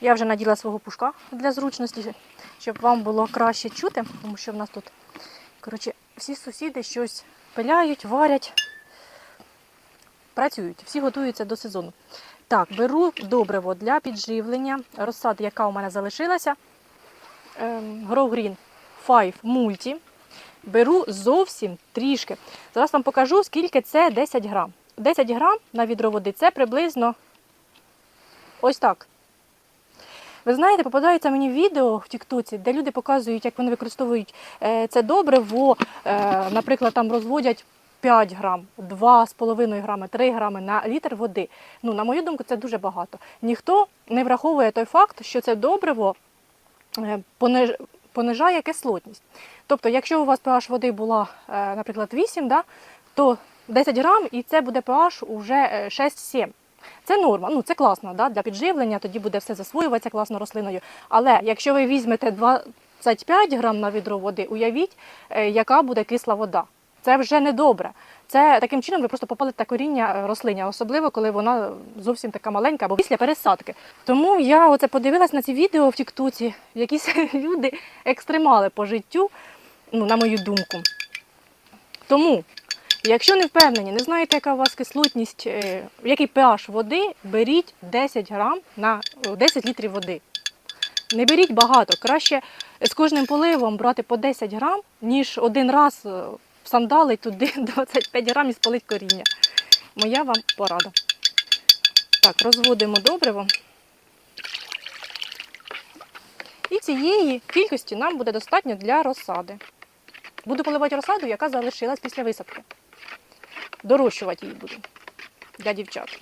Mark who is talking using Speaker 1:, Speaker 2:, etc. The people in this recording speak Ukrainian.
Speaker 1: Я вже наділа свого пушка для зручності, щоб вам було краще чути, тому що в нас тут коротше, всі сусіди щось пиляють, варять, працюють, всі готуються до сезону. Так, беру добриво для підживлення. Розсада, яка у мене залишилася. Ем, Grow Green 5 Multi. Беру зовсім трішки. Зараз вам покажу, скільки це 10 грам. 10 грам на відро води це приблизно ось так. Ви знаєте, попадаються мені відео в Тіктоці, де люди показують, як вони використовують е, це добриво, е, наприклад, там розводять 5 грам, 2,5 грами, 3 грами на літр води. Ну, на мою думку, це дуже багато. Ніхто не враховує той факт, що це добриво е, понижає кислотність. Тобто, якщо у вас pH води була, наприклад, 8, да, то 10 грам і це буде pH уже е, 6-7. Це норма, ну це класно да, для підживлення, тоді буде все засвоюватися класно рослиною. Але якщо ви візьмете 25 грам на відро води, уявіть, е, яка буде кисла вода. Це вже не добре. Це таким чином ви просто попалите коріння е, рослині, особливо коли вона зовсім така маленька або після пересадки. Тому я оце подивилась на ці відео в Тіктоці, якісь люди екстремали по життю, ну, на мою думку. Тому, якщо не впевнені, не знаєте, яка у вас кислотність, е, який pH води, беріть 10 грам на 10 літрів води. Не беріть багато. Краще з кожним поливом брати по 10 грам, ніж один раз е, всандалить туди 25 грам і спалить коріння. Моя вам порада. Так, розводимо добриво. І цієї кількості нам буде достатньо для розсади. Буду поливати розсаду, яка залишилась після висадки. Дорощувати її буду для дівчат.